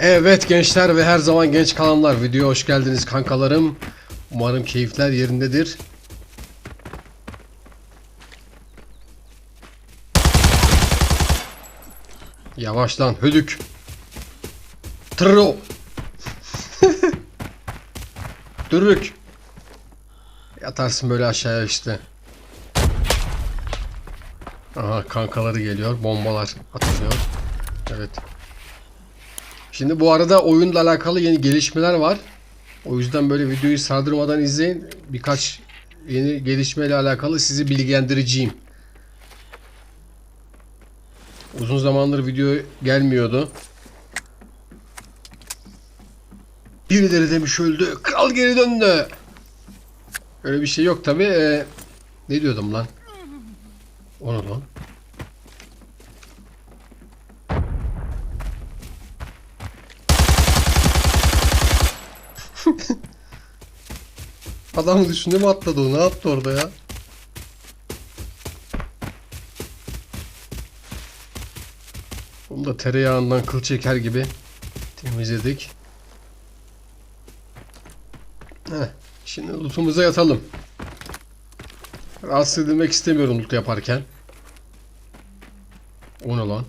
Evet gençler ve her zaman genç kalanlar videoya hoş geldiniz kankalarım. Umarım keyifler yerindedir. Yavaş lan hödük. Tırro. Dürük. Yatarsın böyle aşağıya işte. Aha kankaları geliyor. Bombalar atılıyor. Evet. Şimdi bu arada oyunla alakalı yeni gelişmeler var. O yüzden böyle videoyu sardırmadan izleyin. Birkaç yeni gelişmeyle alakalı sizi bilgilendireceğim. Uzun zamandır video gelmiyordu. Birileri demiş öldü. Kral geri döndü. Öyle bir şey yok tabi. Ee, ne diyordum lan? Onu lan. Adam düşündü mü atladı o? Ne yaptı orada ya? Bunu da tereyağından kıl çeker gibi temizledik. Heh, şimdi lootumuza yatalım. Rahatsız edilmek istemiyorum loot yaparken. O ne lan?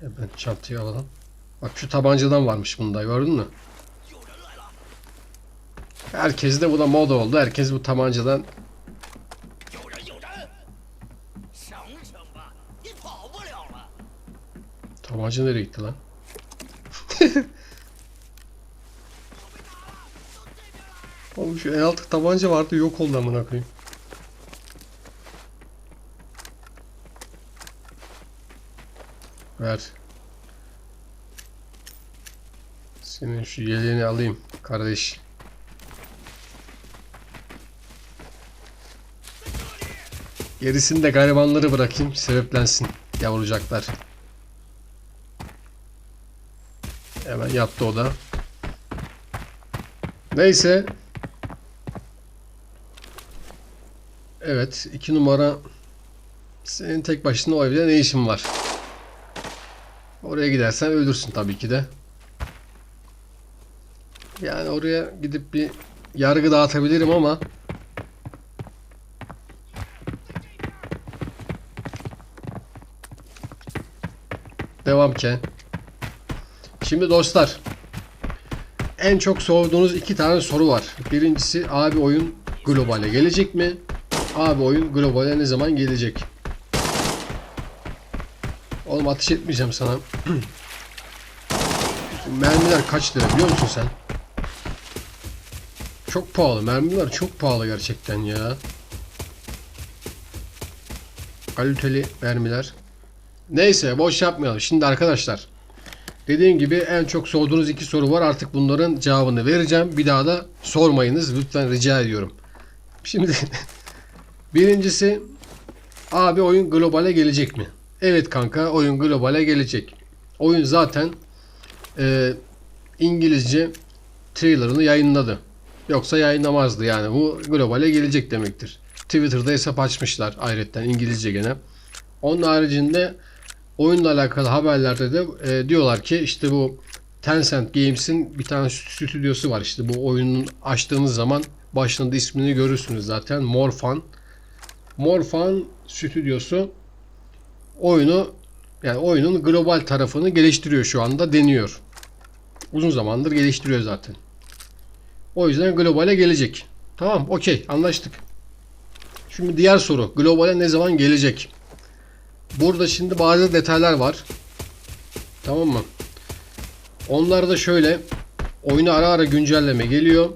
Hemen çantayı alalım. Bak şu tabancadan varmış bunda gördün mü? Herkes de buna moda oldu. Herkes bu tabancadan Tabanca nereye gitti lan? Oğlum şu en altı tabanca vardı yok oldu amına koyayım. Ver. Senin şu yeleğini alayım kardeş. Gerisini de garibanları bırakayım sebeplensin yavrucaklar. Hemen yattı o da. Neyse. Evet iki numara senin tek başına o evde ne işin var? Oraya gidersen ölürsün tabii ki de. Yani oraya gidip bir yargı dağıtabilirim ama Devam ki. Şimdi dostlar en çok sorduğunuz iki tane soru var. Birincisi abi oyun globale gelecek mi? Abi oyun globale ne zaman gelecek? Oğlum ateş etmeyeceğim sana. Mermiler kaç lira biliyor musun sen? Çok pahalı. Mermiler çok pahalı gerçekten ya. Kaliteli mermiler. Neyse boş yapmayalım. Şimdi arkadaşlar dediğim gibi en çok sorduğunuz iki soru var. Artık bunların cevabını vereceğim. Bir daha da sormayınız. Lütfen rica ediyorum. Şimdi birincisi abi oyun globale gelecek mi? Evet kanka oyun globale gelecek. Oyun zaten e, İngilizce trailerını yayınladı. Yoksa yayınlamazdı yani. Bu globale gelecek demektir. Twitter'da hesap açmışlar ayrıca İngilizce gene. Onun haricinde oyunla alakalı haberlerde de e, diyorlar ki işte bu Tencent Games'in bir tane stüdyosu var işte bu oyunun açtığınız zaman başında ismini görürsünüz zaten Morfan. Morfan stüdyosu oyunu yani oyunun global tarafını geliştiriyor şu anda deniyor. Uzun zamandır geliştiriyor zaten. O yüzden globale gelecek. Tamam okey anlaştık. Şimdi diğer soru globale ne zaman gelecek? Burada şimdi bazı detaylar var. Tamam mı? Onlar da şöyle. Oyuna ara ara güncelleme geliyor.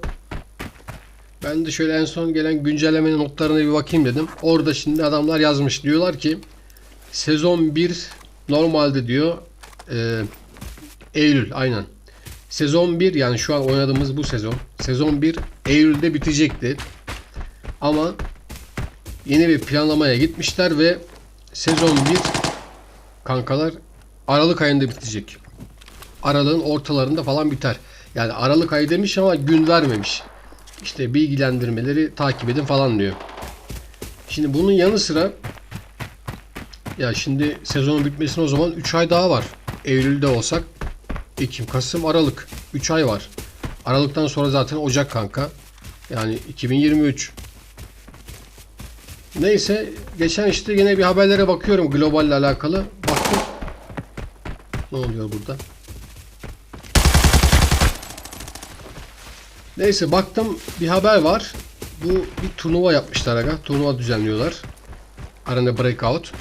Ben de şöyle en son gelen güncellemenin notlarına bir bakayım dedim. Orada şimdi adamlar yazmış. Diyorlar ki sezon 1 normalde diyor e, Eylül aynen. Sezon 1 yani şu an oynadığımız bu sezon. Sezon 1 Eylül'de bitecekti. Ama yeni bir planlamaya gitmişler ve sezon 1 kankalar Aralık ayında bitecek. Aralığın ortalarında falan biter. Yani Aralık ayı demiş ama gün vermemiş. İşte bilgilendirmeleri takip edin falan diyor. Şimdi bunun yanı sıra ya şimdi sezonun bitmesine o zaman 3 ay daha var. Eylül'de olsak Ekim, Kasım, Aralık. 3 ay var. Aralıktan sonra zaten Ocak kanka. Yani 2023. Neyse geçen işte yine bir haberlere bakıyorum globalle alakalı. Baktım. Ne oluyor burada? Neyse baktım bir haber var. Bu bir turnuva yapmışlar aga. Turnuva düzenliyorlar. Arena Breakout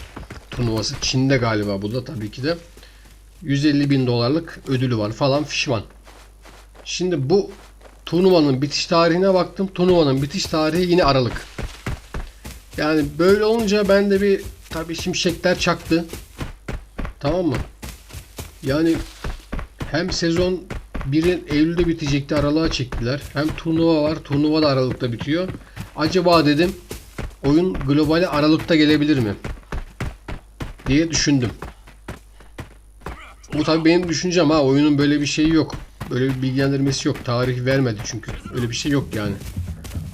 turnuvası. Çin'de galiba bu da tabii ki de. 150 bin dolarlık ödülü var falan fişman. Şimdi bu turnuvanın bitiş tarihine baktım. Turnuvanın bitiş tarihi yine Aralık. Yani böyle olunca ben de bir tabii şimşekler çaktı. Tamam mı? Yani hem sezon birin Eylül'de bitecekti aralığa çektiler. Hem turnuva var. Turnuva da Aralık'ta bitiyor. Acaba dedim oyun globale Aralık'ta gelebilir mi? Diye düşündüm. Bu tabii benim düşüncem ha. Oyunun böyle bir şeyi yok. Böyle bir bilgilendirmesi yok. Tarih vermedi çünkü. Öyle bir şey yok yani.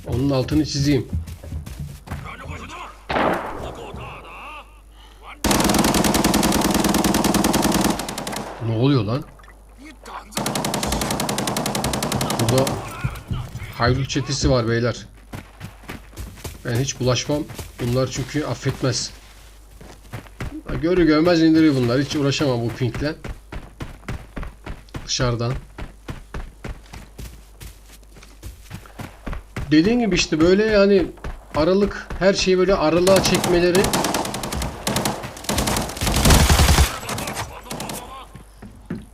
Onun altını çizeyim. oluyor lan? Burada haydut çetesi var beyler. Ben hiç bulaşmam. Bunlar çünkü affetmez. Görü görmez indirir bunlar. Hiç uğraşamam bu pingle. Dışarıdan. Dediğim gibi işte böyle yani aralık her şeyi böyle aralığa çekmeleri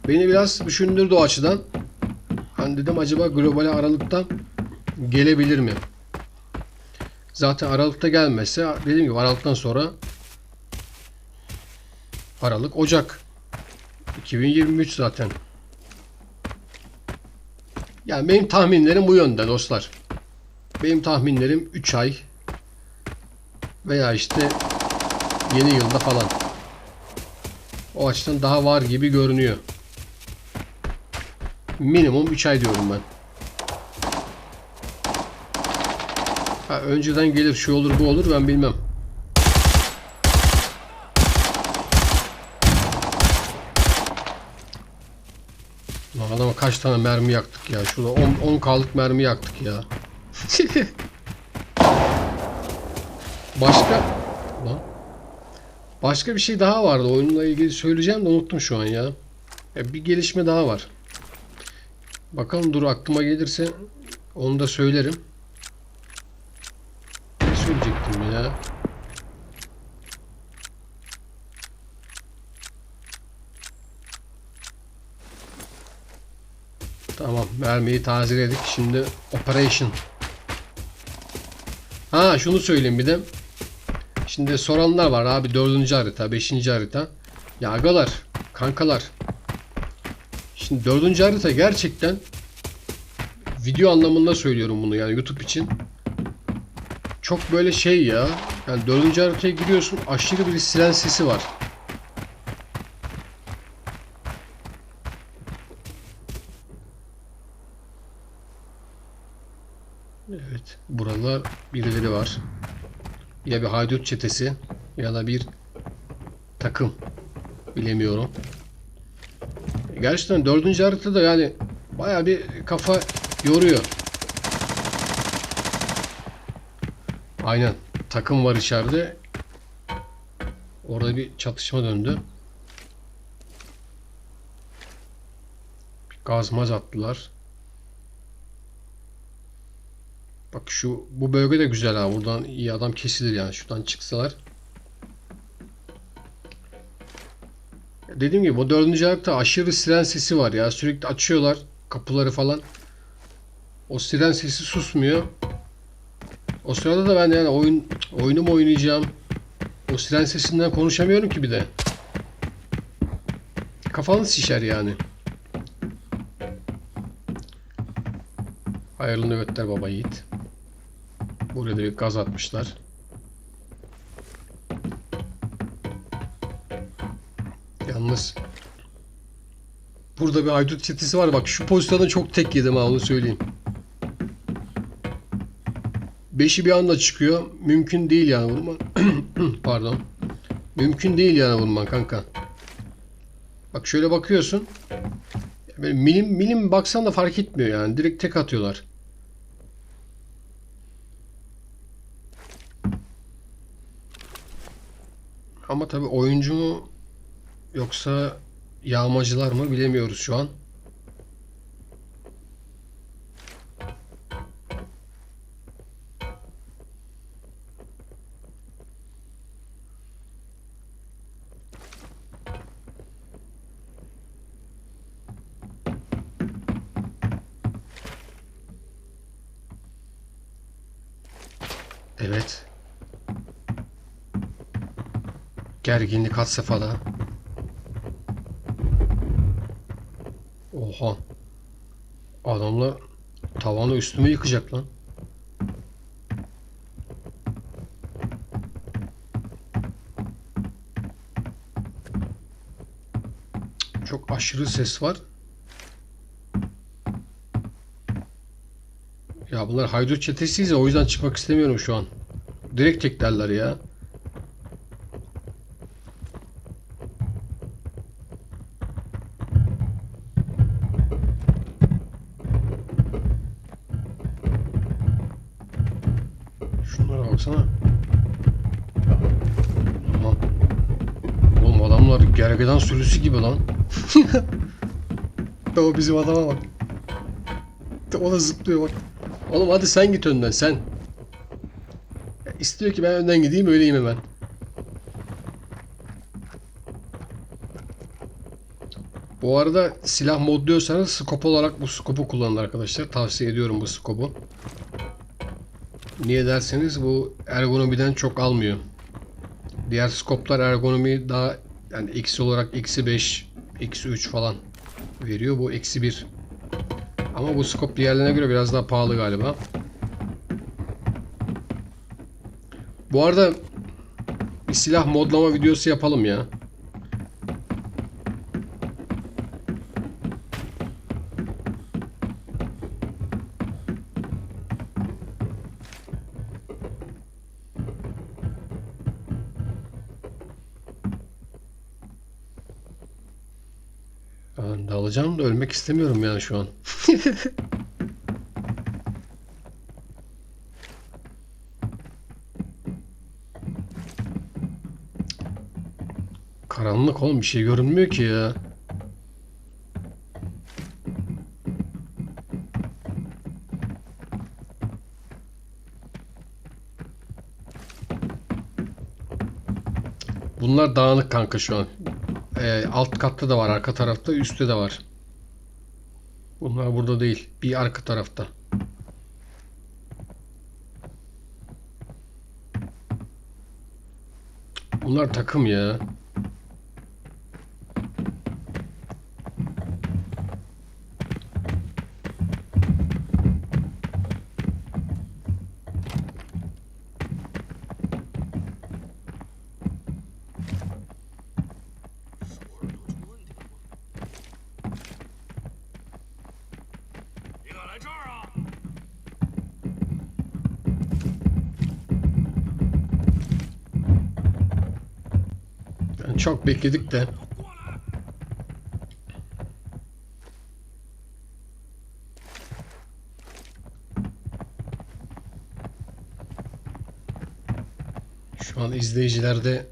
beni biraz düşündürdü o açıdan. Hani dedim acaba globale aralıktan gelebilir mi? Zaten aralıkta gelmezse dediğim gibi aralıktan sonra Aralık Ocak 2023 zaten. Yani benim tahminlerim bu yönde dostlar. Benim tahminlerim 3 ay veya işte yeni yılda falan. O açıdan daha var gibi görünüyor. Minimum 3 ay diyorum ben. Ha, önceden gelir şu olur bu olur ben bilmem. Lan adama kaç tane mermi yaktık ya. Şurada 10 10 kaldık mermi yaktık ya. Başka lan Başka bir şey daha vardı. Oyunla ilgili söyleyeceğim de unuttum şu an ya. Ya bir gelişme daha var. Bakalım dur aklıma gelirse onu da söylerim. Ne söyleyecektim ya? Tamam mermiyi tazeledik. Şimdi operation. Ha şunu söyleyeyim bir de. Şimdi soranlar var abi dördüncü harita, beşinci harita. Ya kankalar. Şimdi dördüncü harita gerçekten video anlamında söylüyorum bunu yani YouTube için. Çok böyle şey ya. Yani dördüncü haritaya giriyorsun aşırı bir siren sesi var. Evet. Buralar birileri var. Ya bir haydut çetesi ya da bir takım. Bilemiyorum. Gerçekten dördüncü haritada yani baya bir kafa yoruyor. Aynen. Takım var içeride. Orada bir çatışma döndü. Bir gaz maz attılar. Bak şu bu bölge de güzel ha. Buradan iyi adam kesilir yani. Şuradan çıksalar. Dediğim gibi o dördüncü harita aşırı siren sesi var ya. Sürekli açıyorlar kapıları falan. O siren sesi susmuyor. O sırada da ben yani oyun oyunumu oynayacağım. O siren sesinden konuşamıyorum ki bir de. Kafanız şişer yani. Hayırlı nöbetler baba yiğit. Buraya bir gaz atmışlar. Yalnız burada bir haydut çetesi var. Bak şu pozisyonda çok tek yedim ha onu söyleyeyim. Beşi bir anda çıkıyor. Mümkün değil yani vurman. Pardon. Mümkün değil yani vurman kanka. Bak şöyle bakıyorsun. Böyle milim milim baksan da fark etmiyor yani. Direkt tek atıyorlar. Ama tabii oyuncu yoksa yağmacılar mı bilemiyoruz şu an. Evet. Gerginlik had safhada. Oha. Adamlar tavanı üstüme yıkacak lan. Çok aşırı ses var. Ya bunlar haydut çetesiyiz ya o yüzden çıkmak istemiyorum şu an. Direkt teklerler ya. Şunlara baksana. Aman. Oğlum adamlar gergedan sürüsü gibi lan. o bizim adama bak. O da zıplıyor bak. Oğlum hadi sen git önden sen. İstiyor ki ben önden gideyim öyleyim hemen. Bu arada silah modluyorsanız scope olarak bu scope'u kullanın arkadaşlar. Tavsiye ediyorum bu scope'u. Niye derseniz bu ergonomiden çok almıyor. Diğer skoplar ergonomi daha yani eksi olarak eksi 5, eksi 3 falan veriyor. Bu eksi 1. Ama bu skop diğerlerine göre biraz daha pahalı galiba. Bu arada bir silah modlama videosu yapalım ya. Alacağım da ölmek istemiyorum yani şu an. Karanlık oğlum bir şey görünmüyor ki ya. Bunlar dağınık kanka şu an. Ee, alt katta da var, arka tarafta, üstte de var. Bunlar burada değil. Bir arka tarafta. Bunlar takım ya. Çok bekledik de. Şu an izleyiciler de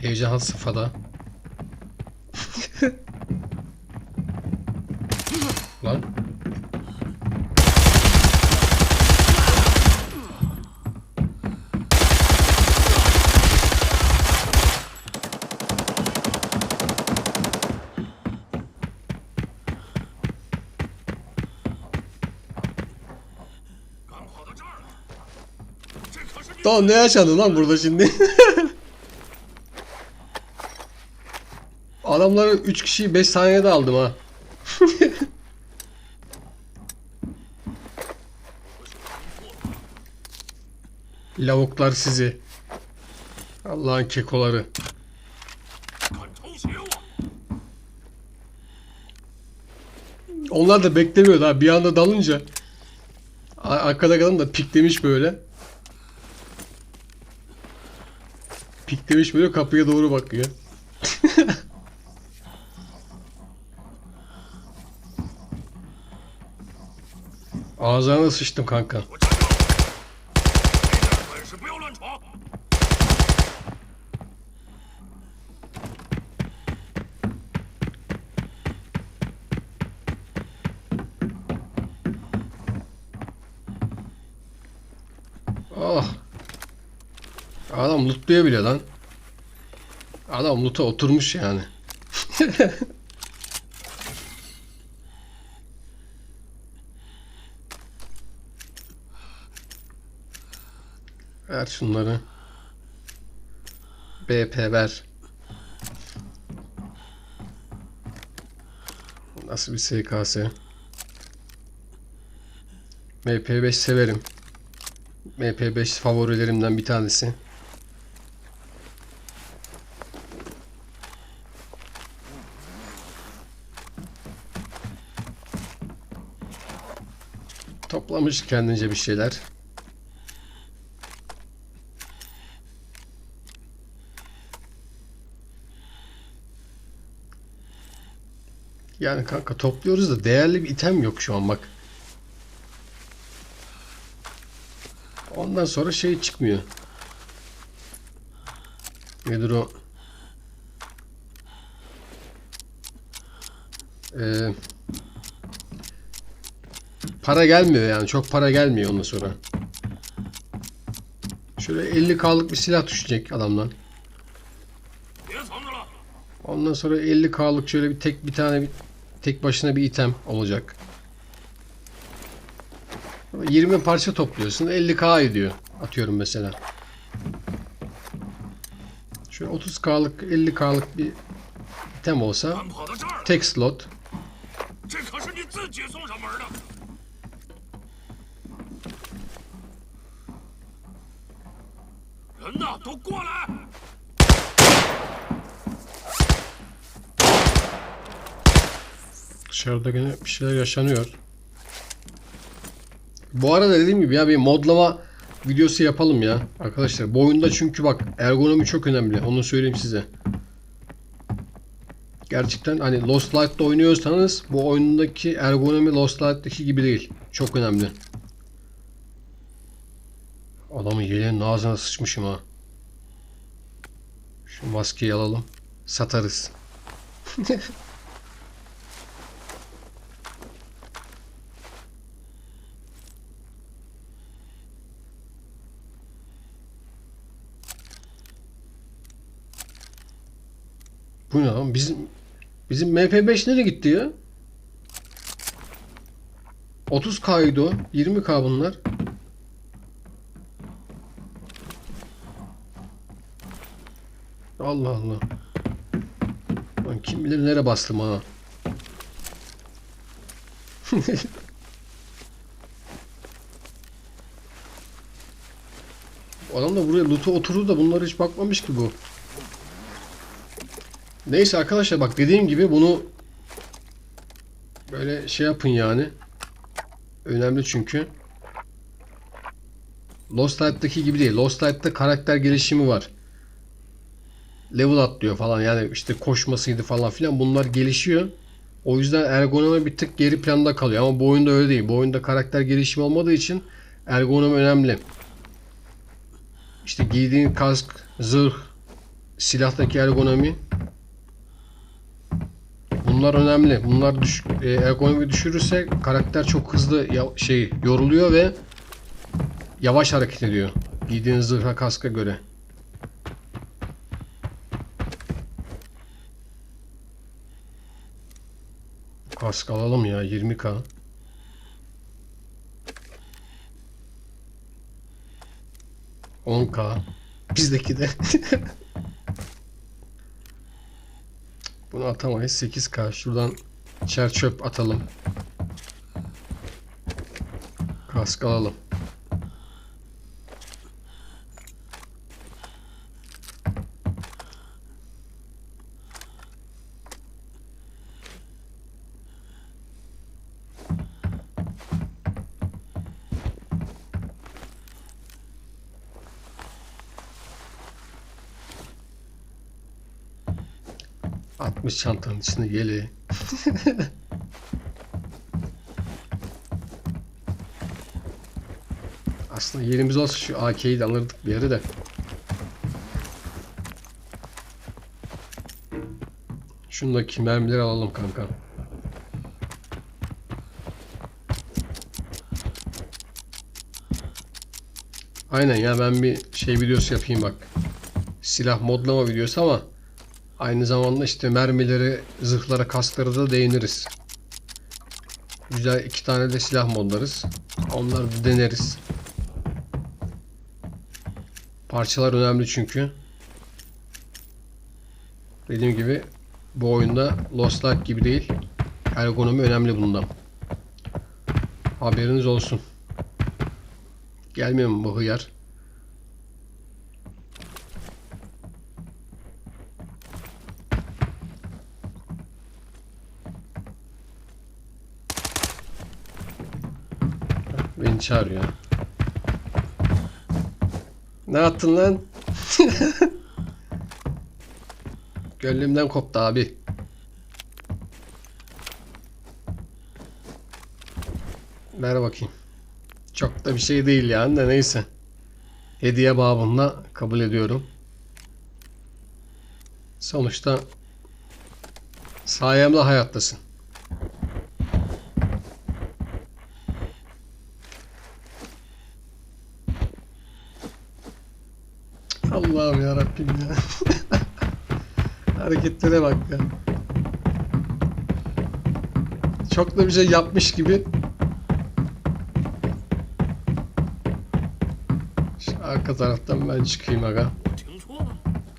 heyecan had safhada. Lan. Tamam ne yaşandı lan burada şimdi? Adamları 3 kişiyi 5 saniyede aldım ha. Lavuklar sizi. Allah'ın kekoları. Onlar da beklemiyordu ha bir anda dalınca. Arkada kalan da piklemiş böyle. Pik demiş böyle kapıya doğru bakıyor. Ağzına sıçtım kanka. Adam lootlayabiliyor lan. Adam loot'a oturmuş yani. ver şunları. BP ver. Nasıl bir SKS? MP5 severim. MP5 favorilerimden bir tanesi. Toplamış kendince bir şeyler. Yani kanka topluyoruz da değerli bir item yok şu an bak. Ondan sonra şey çıkmıyor. Nedir o? Ee, para gelmiyor yani. Çok para gelmiyor ondan sonra. Şöyle 50k'lık bir silah düşecek adamdan. Ondan sonra 50k'lık şöyle bir tek bir tane bir tek başına bir item olacak. 20 parça topluyorsun 50k ediyor. Atıyorum mesela. Şöyle 30k'lık 50k'lık bir item olsa tek slot 人呢？都过来！ Dışarıda gene bir şeyler yaşanıyor. Bu arada dediğim gibi ya bir modlama videosu yapalım ya arkadaşlar. Bu oyunda çünkü bak ergonomi çok önemli. Onu söyleyeyim size. Gerçekten hani Lost Light'ta oynuyorsanız bu oyundaki ergonomi Lost Light'taki gibi değil. Çok önemli. Adamın yeleğinin ağzına sıçmışım ha. Şu maskeyi alalım. Satarız. Bu ne lan? Bizim bizim MP5 nereye gitti ya? 30K'ydı o. 20K bunlar. Allah Allah. Lan kim bilir nereye bastım ha. Adam da buraya loot'a oturdu da bunlara hiç bakmamış ki bu. Neyse arkadaşlar bak dediğim gibi bunu böyle şey yapın yani. Önemli çünkü. Lost Light'taki gibi değil. Lost Light'ta karakter gelişimi var. Level atlıyor falan yani işte koşmasıydı falan filan bunlar gelişiyor. O yüzden ergonomi bir tık geri planda kalıyor ama bu oyunda öyle değil. Bu oyunda karakter gelişimi olmadığı için ergonomi önemli. İşte giydiğin kask, zırh, silahtaki ergonomi Bunlar önemli. Bunlar düş e, ergonomi düşürürse karakter çok hızlı şey yoruluyor ve yavaş hareket ediyor. Giydiğin zırha kaska göre. Kask alalım ya 20k. ...10k... ...bizdeki de... Bunu atamayız. 8K. Şuradan çer çöp atalım. Kask alalım. Çantanın içine yeleği. Aslında yerimiz olsa şu AK'yi de alırdık bir yere de. Şundaki mermileri alalım kanka. Aynen ya ben bir şey videosu yapayım bak. Silah modlama videosu ama aynı zamanda işte mermileri, zırhlara, kasklara da değiniriz. Güzel iki tane de silah modlarız. Onları da deneriz. Parçalar önemli çünkü. Dediğim gibi bu oyunda Lost Ark gibi değil. Ergonomi önemli bunda. Haberiniz olsun. Gelmiyor mu bu hıyar? Beni çağırıyor. Ne yaptın lan? Gönlümden koptu abi. Ver bakayım. Çok da bir şey değil yani de neyse. Hediye babında kabul ediyorum. Sonuçta sayemde hayattasın. harekete bak ya. Çok da bir şey yapmış gibi. Şu arka taraftan ben çıkayım aga.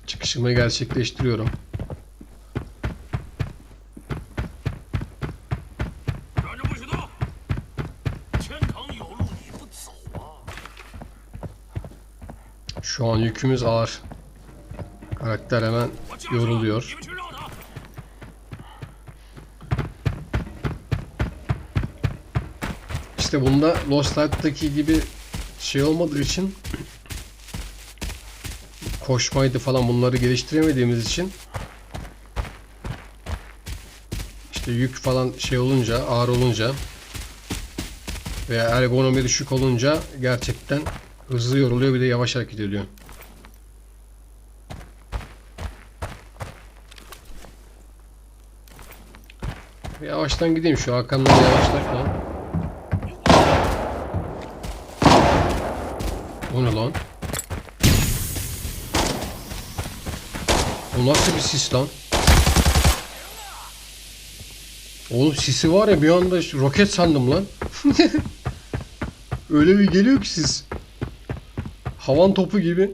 Çıkışımı gerçekleştiriyorum. Şu an yükümüz ağır. Karakter hemen yoruluyor. İşte bunda Lost Ark'taki gibi şey olmadığı için koşmaydı falan bunları geliştiremediğimiz için işte yük falan şey olunca ağır olunca veya ergonomi düşük olunca gerçekten hızlı yoruluyor bir de yavaş hareket ediyor. Yavaştan gideyim şu Hakan'la yavaşlar falan. O ne lan? O nasıl bir sis lan? Oğlum sisi var ya bir anda roket sandım lan. Öyle bir geliyor ki sis. Havan topu gibi.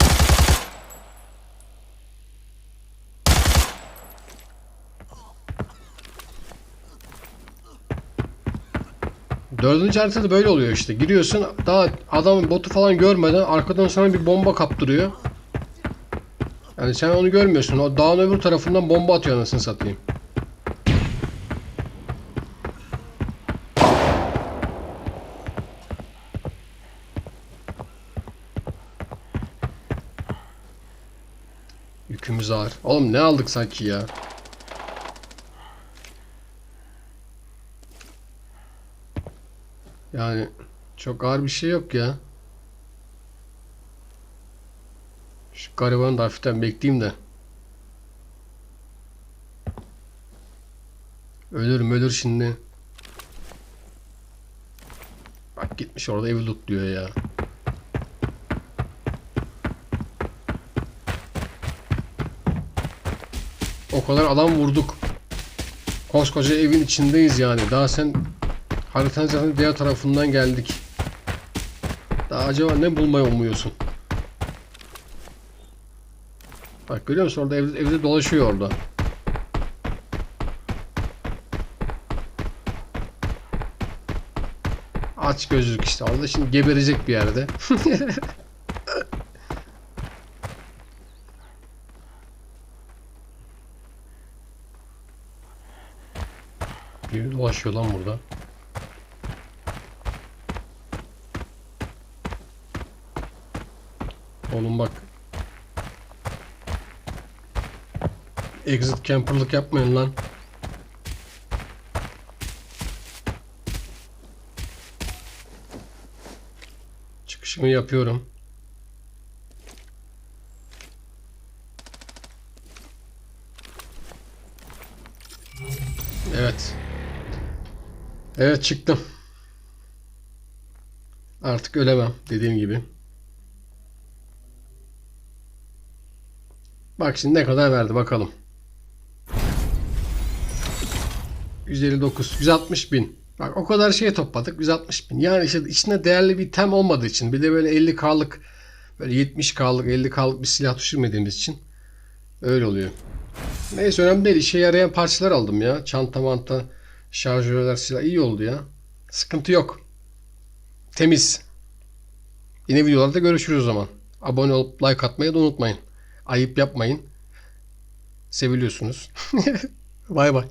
Dördüncü haritada böyle oluyor işte. Giriyorsun daha adamın botu falan görmeden arkadan sana bir bomba kaptırıyor. Yani sen onu görmüyorsun. O dağın öbür tarafından bomba atıyor anasını satayım. Yükümüz ağır. Oğlum ne aldık sanki ya? Yani çok ağır bir şey yok ya. Şu garibanı da hafiften bekleyeyim de. Ölür ölür şimdi. Bak gitmiş orada evi lootluyor ya. O kadar adam vurduk. Koskoca evin içindeyiz yani. Daha sen haritanın zaten diğer tarafından geldik. Daha acaba ne bulmayı umuyorsun? Bak görüyor musun orada evde, evde dolaşıyor orada. Aç gözlük işte orada şimdi geberecek bir yerde. Biri dolaşıyor lan burada. Oğlum bak. Exit camperlık yapmayın lan. Çıkış Çıkışımı yapıyorum. Evet. Evet çıktım. Artık ölemem dediğim gibi. Bak şimdi ne kadar verdi bakalım. 159, 160 bin. Bak o kadar şey topladık 160 bin. Yani işte içinde değerli bir tem olmadığı için bir de böyle 50k'lık böyle 70k'lık 50k'lık bir silah düşürmediğimiz için öyle oluyor. Neyse önemli değil. İşe yarayan parçalar aldım ya. Çanta manta, şarjörler silah iyi oldu ya. Sıkıntı yok. Temiz. Yine videolarda görüşürüz o zaman. Abone olup like atmayı da unutmayın. Ayıp yapmayın. Seviliyorsunuz. bay bay.